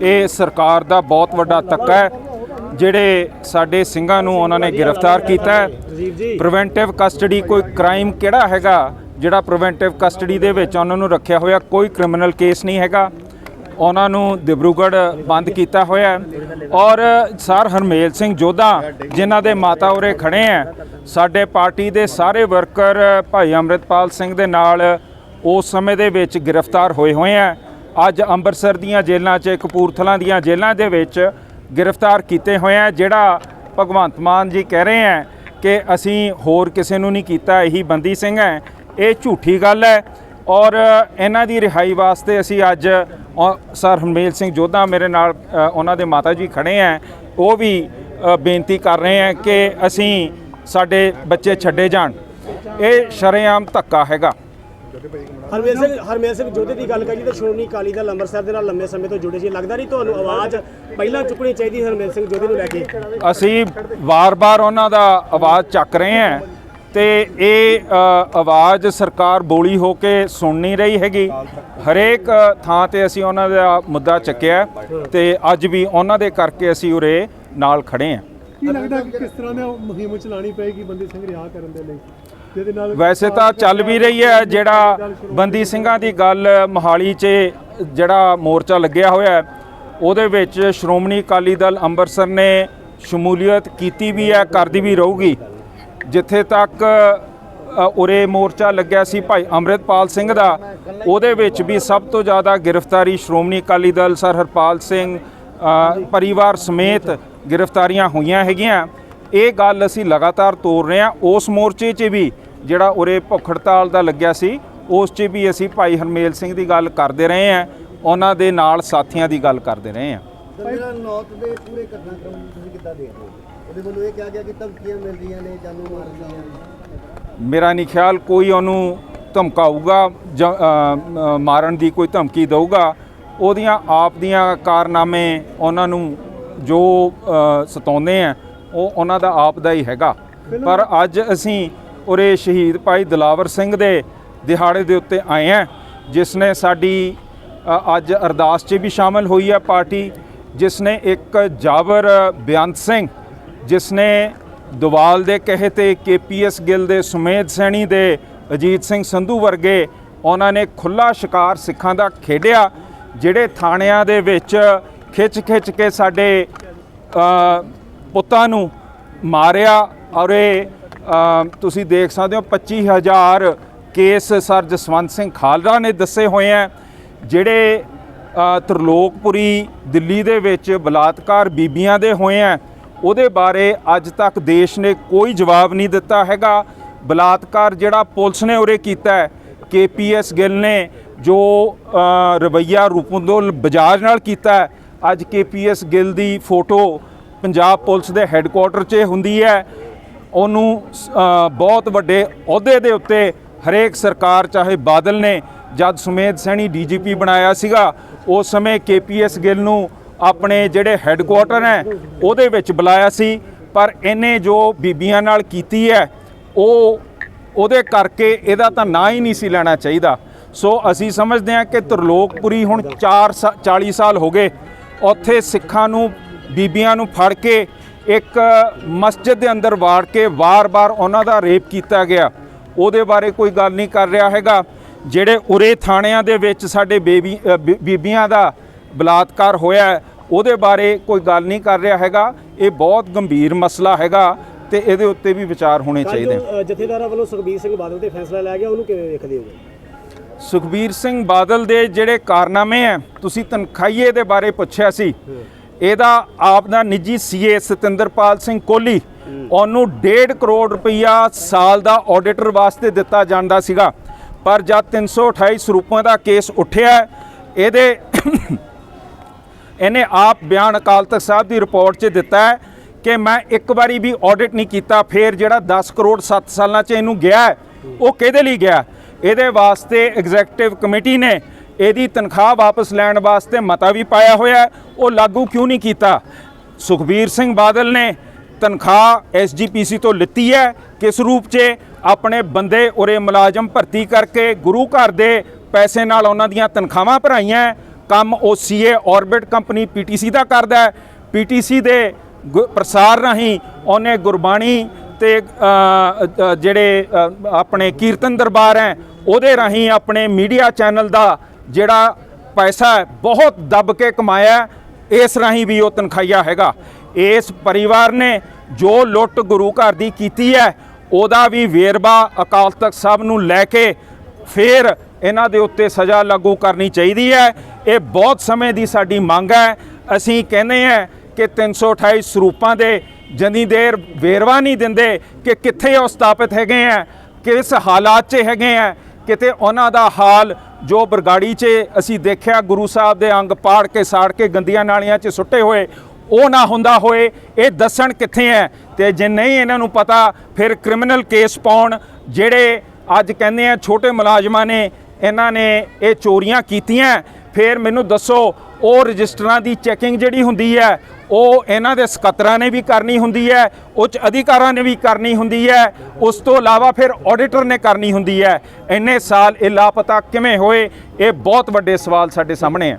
ਇਹ ਸਰਕਾਰ ਦਾ ਬਹੁਤ ਵੱਡਾ ਧੱਕਾ ਹੈ। ਜਿਹੜੇ ਸਾਡੇ ਸਿੰਘਾਂ ਨੂੰ ਉਹਨਾਂ ਨੇ ਗ੍ਰਿਫਤਾਰ ਕੀਤਾ ਹੈ। ਪ੍ਰੀਵੈਂਟਿਵ ਕਸਟਡੀ ਕੋਈ ਕ੍ਰਾਈਮ ਕਿਹੜਾ ਹੈਗਾ? ਜਿਹੜਾ ਪ੍ਰੀਵੈਂਟਿਵ ਕਸਟਡੀ ਦੇ ਵਿੱਚ ਉਹਨਾਂ ਨੂੰ ਰੱਖਿਆ ਹੋਇਆ ਕੋਈ ਕ੍ਰਿਮੀਨਲ ਕੇਸ ਨਹੀਂ ਹੈਗਾ। ਉਹਨਾਂ ਨੂੰ ਦਿਬਰੂਗੜ੍ਹ ਬੰਦ ਕੀਤਾ ਹੋਇਆ ਔਰ ਸਰ ਹਰਮੇਲ ਸਿੰਘ ਜੋਧਾ, ਜਿਨ੍ਹਾਂ ਦੇ ਮਾਤਾ ਉਰੇ ਖੜੇ ਹੈ, ਸਾਡੇ ਪਾਰਟੀ ਦੇ ਸਾਰੇ ਵਰਕਰ ਭਾਈ ਅੰਮ੍ਰਿਤਪਾਲ ਸਿੰਘ ਦੇ ਨਾਲ ਉਸ ਸਮੇਂ ਦੇ ਵਿੱਚ ਗ੍ਰਿਫਤਾਰ ਹੋਏ ਹੋਏ ਹੈ। ਅੱਜ ਅੰਮ੍ਰਿਤਸਰ ਦੀਆਂ ਜੇਲ੍ਹਾਂ 'ਚ ਕਪੂਰਥਲਾ ਦੀਆਂ ਜੇਲ੍ਹਾਂ ਦੇ ਵਿੱਚ ਗ੍ਰਿਫਤਾਰ ਕੀਤੇ ਹੋਏ ਆ ਜਿਹੜਾ ਭਗਵੰਤ ਮਾਨ ਜੀ ਕਹਿ ਰਹੇ ਹੈ ਕਿ ਅਸੀਂ ਹੋਰ ਕਿਸੇ ਨੂੰ ਨਹੀਂ ਕੀਤਾ ਇਹੀ ਬੰਦੀ ਸਿੰਘ ਹੈ ਇਹ ਝੂਠੀ ਗੱਲ ਹੈ ਔਰ ਇਹਨਾਂ ਦੀ ਰਿਹਾਈ ਵਾਸਤੇ ਅਸੀਂ ਅੱਜ ਅ, ਸਰ ਹਰਮੇਲ ਸਿੰਘ ਜੋਧਾ ਮੇਰੇ ਨਾਲ ਉਹਨਾਂ ਦੇ ਮਾਤਾ ਜੀ ਖੜੇ ਹੈ ਉਹ ਵੀ ਬੇਨਤੀ ਕਰ ਰਹੇ ਹੈ ਕਿ ਅਸੀਂ ਸਾਡੇ ਬੱਚੇ ਛੱਡੇ ਜਾਣ। ਇਹ ਸ਼ਰੇਆਮ ਧੱਕਾ ਹੈਗਾ। ਹਰਮੇਲ ਸਿੰਘ ਹਰਮੇਲ ਸਿੰਘ ਜੋਧੇ ਦੀ ਗੱਲ ਕਰੀਏ ਤਾਂ ਸ਼੍ਰੋਮਣੀ ਅਕਾਲੀ ਦਲ ਅੰਮ੍ਰਿਤਸਰ ਦੇ ਨਾਲ ਲੰਮੇ ਸਮੇਂ ਤੋਂ ਜੁੜੇ ਸੀ। ਲੱਗਦਾ ਨਹੀਂ ਤੁਹਾਨੂੰ ਆਵਾਜ਼ ਪਹਿਲਾਂ ਚੁੱਕਣੀ ਚਾਹੀਦੀ ਹਰਮੇਲ ਸਿੰਘ ਜੋਧੇ ਨੂੰ ਲੈ ਕੇ? ਅਸੀਂ ਵਾਰ-ਵਾਰ ਉਹਨਾਂ ਦਾ ਆਵਾਜ਼ ਚੱਕ ਰਹੇ ਹਾਂ ਤੇ ਇਹ ਆਵਾਜ਼ ਸਰਕਾਰ ਬੋਲੀ ਹੋ ਕੇ ਸੁਣ ਨਹੀਂ ਰਹੀ ਹੈਗੀ। ਹਰੇਕ ਥਾਂ ਤੇ ਅਸੀਂ ਉਹਨਾਂ ਦਾ ਮੁੱਦਾ ਚੱਕਿਆ ਤੇ ਅੱਜ ਵੀ ਉਹਨਾਂ ਦੇ ਕਰਕੇ ਅਸੀਂ ਉਰੇ ਨਾਲ ਖੜੇ ਹਾਂ। ਕੀ ਲੱਗਦਾ ਕਿ ਕਿਸ ਤਰ੍ਹਾਂ ਦੀ ਮੁਹਿੰਮ ਚਲਾਣੀ ਪਏਗੀ ਬੰਦੀ ਸਿੰਘ ਰਿਹਾ ਕਰਨ ਦੇ ਲਈ? ਵੈਸੇ ਤਾਂ ਚੱਲ ਵੀ ਰਹੀ ਹੈ ਜਿਹੜਾ ਬੰਦੀ ਸਿੰਘਾਂ ਦੀ ਗੱਲ ਮੋਹਾਲੀ 'ਚ ਜਿਹੜਾ ਮੋਰਚਾ ਲੱਗਿਆ ਹੋਇਆ ਉਹਦੇ ਵਿੱਚ ਸ਼੍ਰੋਮਣੀ ਅਕਾਲੀ ਦਲ ਅੰਮ੍ਰਿਤਸਰ ਨੇ ਸ਼ਮੂਲੀਅਤ ਕੀਤੀ ਵੀ ਹੈ, ਕਰਦੀ ਵੀ ਰਹੂਗੀ। ਜਿੱਥੇ ਤੱਕ ਉਰੇ ਮੋਰਚਾ ਲੱਗਿਆ ਸੀ ਭਾਈ ਅੰਮ੍ਰਿਤਪਾਲ ਸਿੰਘ ਦਾ, ਉਹਦੇ ਵਿੱਚ ਵੀ ਸਭ ਤੋਂ ਜ਼ਿਆਦਾ ਗ੍ਰਿਫਤਾਰੀ ਸ਼੍ਰੋਮਣੀ ਅਕਾਲੀ ਦਲ ਸਰ ਹਰਪਾਲ ਸਿੰਘ ਪਰਿਵਾਰ ਸਮੇਤ ਗ੍ਰਿਫਤਾਰੀਆਂ ਹੋਈਆਂ ਹੈਗੀਆਂ। ਇਹ ਗੱਲ ਅਸੀਂ ਲਗਾਤਾਰ ਤੋਰ ਰਹੇ ਹਾਂ, ਉਸ ਮੋਰਚੇ 'ਚ ਵੀ ਜਿਹੜਾ ਉਰੇ ਭੁੱਖ ਹੜਤਾਲ ਦਾ ਲੱਗਿਆ ਸੀ ਉਸ 'ਚ ਵੀ ਅਸੀਂ ਭਾਈ ਹਰਮੇਲ ਸਿੰਘ ਦੀ ਗੱਲ ਕਰਦੇ ਰਹੇ ਹਾਂ ਉਹਨਾਂ ਦੇ ਨਾਲ ਸਾਥੀਆਂ ਦੀ ਗੱਲ ਕਰਦੇ ਰਹੇ ਹਾਂ। ਜਿਹੜਾ ਨੌਤ ਦੇ ਪੂਰੇ ਘਟਨਾਕ੍ਰਮ ਨੂੰ ਤੁਸੀਂ ਕਿੱਦਾਂ ਦੇਖਦੇ ਹੋ? ਉਹਦੇ ਵੱਲੋਂ ਇਹ ਕਿਹਾ ਗਿਆ ਕਿ ਧਮਕੀਆਂ ਮਿਲ ਰਹੀਆਂ ਨੇ ਜਾਨੋਂ ਮਾਰ ਰਹੀਆਂ ਨੇ। ਮੇਰਾ ਨਹੀਂ ਖਿਆਲ ਕੋਈ ਉਹਨੂੰ ਧਮਕਾਊਗਾ ਜਾਂ ਮਾਰਨ ਦੀ ਕੋਈ ਧਮਕੀ ਦਊਗਾ। ਉਹਦੀਆਂ ਆਪ ਦੀਆਂ ਕਾਰਨਾਮੇ ਉਹਨਾਂ ਨੂੰ ਜੋ ਸਤਾਉਂਦੇ ਆ ਉਹ ਉਹਨਾਂ ਦਾ ਆਪ ਦਾ ਹੀ ਹੈਗਾ। ਪਰ ਅੱਜ ਅਸੀਂ ਉਰੇ ਸ਼ਹੀਦ ਭਾਈ ਦਲਾਵਰ ਸਿੰਘ ਦੇ ਦਿਹਾੜੇ ਦੇ ਉੱਤੇ ਆਏ ਆ ਜਿਸ ਨੇ ਸਾਡੀ ਅੱਜ ਅਰਦਾਸ 'ਚ ਵੀ ਸ਼ਾਮਲ ਹੋਈ ਹੈ ਪਾਰਟੀ, ਜਿਸ ਨੇ ਇੱਕ ਜਾਬਰ ਬੇਅੰਤ ਸਿੰਘ, ਜਿਸ ਨੇ ਦੁਵਾਲ ਦੇ ਕਹੇ ਤੇ ਕੇਪੀਐਸ ਗਿੱਲ ਦੇ ਸੁਮੇਧ ਸੈਣੀ ਦੇ ਅਜੀਤ ਸਿੰਘ ਸੰਧੂ ਵਰਗੇ ਉਹਨਾਂ ਨੇ ਖੁੱਲਾ ਸ਼ਿਕਾਰ ਸਿੱਖਾਂ ਦਾ ਖੇਡਿਆ, ਜਿਹੜੇ ਥਾਣਿਆਂ ਦੇ ਵਿੱਚ ਖਿੱਚ ਖਿੱਚ ਕੇ ਸਾਡੇ ਪੁੱਤਾਂ ਨੂੰ ਮਾਰਿਆ ਔਰ ਇਹ ਤੁਸੀਂ ਦੇਖ ਸਕਦੇ ਹੋ 25000 ਕੇਸ ਸਰ ਜਸਵੰਤ ਸਿੰਘ ਖਾਲੜਾ ਨੇ ਦੱਸੇ ਹੋਏ ਆ ਜਿਹੜੇ ਤਰਲੋਕਪੁਰੀ ਦਿੱਲੀ ਦੇ ਵਿੱਚ ਬਲਾਤਕਾਰ ਬੀਬੀਆਂ ਦੇ ਹੋਏ ਆ ਉਹਦੇ ਬਾਰੇ ਅੱਜ ਤੱਕ ਦੇਸ਼ ਨੇ ਕੋਈ ਜਵਾਬ ਨਹੀਂ ਦਿੱਤਾ ਹੈਗਾ। ਬਲਾਤਕਾਰ ਜਿਹੜਾ ਪੁਲਿਸ ਨੇ ਉਰੇ ਕੀਤਾ ਹੈ ਕੇਪੀਐਸ ਗਿੱਲ ਨੇ ਜੋ ਅ, ਰਵੱਈਆ ਰੂਪੰਦੋਲ ਬਜਾਜ ਨਾਲ ਕੀਤਾ ਹੈ, ਅੱਜ ਕੇਪੀਐਸ ਗਿੱਲ ਦੀ ਫੋਟੋ ਪੰਜਾਬ ਪੁਲਿਸ ਦੇ ਹੈੱਡਕੁਆਟਰ 'ਚ ਹੁੰਦੀ ਹੈ। ਉਹਨੂੰ ਬਹੁਤ ਵੱਡੇ ਅਹੁਦੇ ਦੇ ਉੱਤੇ ਹਰੇਕ ਸਰਕਾਰ, ਚਾਹੇ ਬਾਦਲ ਨੇ ਜਦ ਸੁਮੇਧ ਸੈਣੀ ਡੀਜੀਪੀ ਬਣਾਇਆ ਸੀਗਾ, ਉਸ ਸਮੇਂ ਕੇਪੀਐਸ ਗਿੱਲ ਨੂੰ ਆਪਣੇ ਜਿਹੜੇ ਹੈੱਡਕੁਆਟਰ ਹੈ, ਉਹਦੇ ਵਿੱਚ ਬੁਲਾਇਆ ਸੀ। ਪਰ ਇਹਨੇ ਜੋ ਬੀਬੀਆਂ ਨਾਲ ਕੀਤੀ ਹੈ, ਉਹ, ਉਹਦੇ ਕਰਕੇ ਇਹਦਾ ਤਾਂ ਨਾਂ ਹੀ ਨਹੀਂ ਸੀ ਲੈਣਾ ਚਾਹੀਦਾ। ਸੋ ਅਸੀਂ ਸਮਝਦੇ ਹਾਂ ਕਿ ਤਰਲੋਕਪੁਰੀ ਹੁਣ 4 40 ਸਾਲ ਹੋ ਗਏ। ਉੱਥੇ ਸਿੱਖਾਂ ਨੂੰ, ਬੀਬੀਆਂ ਨੂੰ ਫੜ ਕੇ ਇੱਕ ਮਸਜਿਦ ਦੇ ਅੰਦਰ ਵਾੜ ਕੇ ਵਾਰ-ਵਾਰ ਉਹਨਾਂ ਦਾ ਰੇਪ ਕੀਤਾ ਗਿਆ। ਉਹਦੇ ਬਾਰੇ ਕੋਈ ਗੱਲ ਨਹੀਂ ਕਰ ਰਿਹਾ ਹੈਗਾ। ਜਿਹੜੇ ਉਰੇ ਥਾਣਿਆਂ ਦੇ ਵਿੱਚ ਸਾਡੇ ਬੇਬੀ ਬੀਬੀਆਂ ਦਾ ਬਲਾਤਕਾਰ ਹੋਇਆ ਉਹਦੇ ਬਾਰੇ ਕੋਈ ਗੱਲ ਨਹੀਂ ਕਰ ਰਿਹਾ ਹੈਗਾ। ਇਹ ਬਹੁਤ ਗੰਭੀਰ ਮਸਲਾ ਹੈਗਾ ਤੇ ਇਹਦੇ ਉੱਤੇ ਵੀ ਵਿਚਾਰ ਹੋਣੇ ਚਾਹੀਦੇ। ਜਥੇਦਾਰਾਂ ਵੱਲੋਂ ਸੁਖਬੀਰ ਸਿੰਘ ਬਾਦਲ ਤੇ ਫੈਸਲਾ ਲਿਆ ਗਿਆ ਉਹਨੂੰ ਕਿਵੇਂ ਵੇਖਦੇ ਹੋ? ਸੁਖਬੀਰ ਸਿੰਘ ਬਾਦਲ ਦੇ ਜਿਹੜੇ ਕਾਰਨਾਮੇ ਹੈ ਤੁਸੀਂ ਤਨਖਾਹੀਏ ਦੇ ਬਾਰੇ ਪੁੱਛਿਆ ਸੀ। ਇਹਦਾ ਆਪ ਦਾ ਨਿੱਜੀ ਸੀਏ ਸਤਿੰਦਰਪਾਲ ਸਿੰਘ ਕੋਹਲੀ, ਉਹਨੂੰ 1.5 ਕਰੋੜ ਰੁਪਈਆ ਸਾਲ ਦਾ ਆਡੀਟਰ ਵਾਸਤੇ ਦਿੱਤਾ ਜਾਂਦਾ ਸੀਗਾ। ਪਰ ਜਦ 328 ਸਰੂਪਾਂ ਦਾ ਕੇਸ ਉੱਠਿਆ, ਇਹਦੇ ਇਹਨੇ ਆਪ ਬਿਆਨ ਅਕਾਲ ਤਖਤ ਸਾਹਿਬ ਦੀ ਰਿਪੋਰਟ 'ਚ ਦਿੱਤਾ ਹੈ ਕਿ ਮੈਂ ਇੱਕ ਵਾਰੀ ਵੀ ਆਡਿਟ ਨਹੀਂ ਕੀਤਾ, ਫਿਰ ਜਿਹੜਾ 10 ਕਰੋੜ 7 ਸਾਲਾਂ 'ਚ ਇਹਨੂੰ ਗਿਆ ਉਹ ਕਿਹਦੇ ਲਈ ਗਿਆ? ਇਹਦੇ ਵਾਸਤੇ ਐਗਜ਼ੈਕਟਿਵ ਕਮੇਟੀ ਨੇ ਇਹਦੀ ਤਨਖਾਹ ਵਾਪਸ ਲੈਣ ਵਾਸਤੇ ਮਤਾ ਵੀ ਪਾਇਆ ਹੋਇਆ ਉਹ ਲਾਗੂ ਕਿਉਂ ਨਹੀਂ ਕੀਤਾ? ਸੁਖਬੀਰ ਸਿੰਘ ਬਾਦਲ ਨੇ ਤਨਖਾਹ ਐਸਜੀਪੀਸੀ ਤੋਂ ਲਿੱਤੀ ਹੈ। ਕਿਸ ਰੂਪ 'ਚ? ਆਪਣੇ ਬੰਦੇ ਉਰੇ ਮੁਲਾਜ਼ਮ ਭਰਤੀ ਕਰਕੇ ਗੁਰੂ ਘਰ ਦੇ ਪੈਸੇ ਨਾਲ ਉਹਨਾਂ ਦੀਆਂ ਤਨਖਾਹਾਂ ਭਰਾਈਆਂ ਕੰਮ ਉਹ ਸੀਏ ਆਰਬਿਟ ਕੰਪਨੀ ਪੀਟੀਸੀ ਦਾ ਕਰਦਾ ਹੈ। ਪੀਟੀਸੀ ਦੇ ਗੁ- ਪ੍ਰਸਾਰ ਰਾਹੀਂ ਉਹਨੇ ਗੁਰਬਾਣੀ ਤੇ ਜਿਹੜੇ ਆਪਣੇ ਕੀਰਤਨ ਦਰਬਾਰ ਹੈ, ਉਹਦੇ ਰਾਹੀਂ ਆਪਣੇ ਮੀਡੀਆ ਚੈਨਲ ਦਾ ਜਿਹੜਾ ਪੈਸਾ ਬਹੁਤ ਦੱਬ ਕੇ ਕਮਾਇਆ ਇਸ ਰਾਹੀਂ ਵੀ ਉਹ ਤਨਖਾਹੀਆ ਹੈਗਾ। ਇਸ ਪਰਿਵਾਰ ਨੇ ਜੋ ਲੁੱਟ ਗੁਰੂ ਘਰ ਦੀ ਕੀਤੀ ਹੈ, ਉਹਦਾ ਵੀ ਵੇਰਵਾ ਅਕਾਲ ਤਖਤ ਸਾਹਿਬ ਨੂੰ ਲੈ ਕੇ ਫਿਰ ਇਹਨਾਂ ਦੇ ਉੱਤੇ ਸਜ਼ਾ ਲਾਗੂ ਕਰਨੀ ਚਾਹੀਦੀ ਹੈ। ਇਹ ਬਹੁਤ ਸਮੇਂ ਦੀ ਸਾਡੀ ਮੰਗ ਹੈ। ਅਸੀਂ ਕਹਿੰਦੇ ਹਾਂ ਕਿ 328 ਸਰੂਪਾਂ ਦੇ ਜਨੀ ਦੇਰ ਵੇਰਵਾ ਨਹੀਂ ਦਿੰਦੇ ਕਿ ਕਿੱਥੇ ਉਹ ਸਥਾਪਿਤ ਹੈਗੇ ਆ ਕਿਸ ਹਾਲਾਤ 'ਚ ਹੈਗੇ ਆ ਕਿਤੇ ਉਹਨਾਂ ਦਾ ਹਾਲ ਜੋ ਬਰਗਾੜੀ 'ਚ ਅਸੀਂ ਦੇਖਿਆ, ਗੁਰੂ ਸਾਹਿਬ ਦੇ ਅੰਗ ਪਾੜ ਕੇ ਸਾੜ ਕੇ ਗੰਦੀਆਂ ਨਾਲੀਆਂ 'ਚ ਸੁੱਟੇ ਹੋਏ, ਉਹ ਨਾ ਹੁੰਦਾ ਹੋਏ, ਇਹ ਦੱਸਣ ਕਿੱਥੇ ਹੈ? ਤੇ ਜੇ ਨਹੀਂ ਇਹਨਾਂ ਨੂੰ ਪਤਾ, ਫਿਰ ਕ੍ਰਿਮੀਨਲ ਕੇਸ ਪਾਉਣ, ਜਿਹੜੇ ਅੱਜ ਕਹਿੰਦੇ ਆ ਛੋਟੇ ਮੁਲਾਜ਼ਮਾਂ ਨੇ, ਇਹਨਾਂ ਨੇ ਇਹ ਚੋਰੀਆਂ ਕੀਤੀਆਂ। ਫਿਰ ਮੈਨੂੰ ਦੱਸੋ ਉਹ ਰਜਿਸਟਰਾਂ ਦੀ ਚੈਕਿੰਗ ਜਿਹੜੀ ਹੁੰਦੀ ਹੈ, ਉਹ ਇਹਨਾਂ ਦੇ ਸਕੱਤਰਾਂ ਨੇ ਵੀ ਕਰਨੀ ਹੁੰਦੀ ਹੈ, ਉੱਚ ਅਧਿਕਾਰਾਂ ਨੇ ਵੀ ਕਰਨੀ ਹੁੰਦੀ ਹੈ, ਉਸ ਤੋਂ ਇਲਾਵਾ ਫਿਰ ਆਡੀਟਰ ਨੇ ਕਰਨੀ ਹੁੰਦੀ ਹੈ। ਇੰਨੇ ਸਾਲ ਇਹ ਲਾਪਤਾ ਕਿਵੇਂ ਹੋਏ, ਇਹ ਬਹੁਤ ਵੱਡੇ ਸਵਾਲ ਸਾਡੇ ਸਾਹਮਣੇ ਹੈ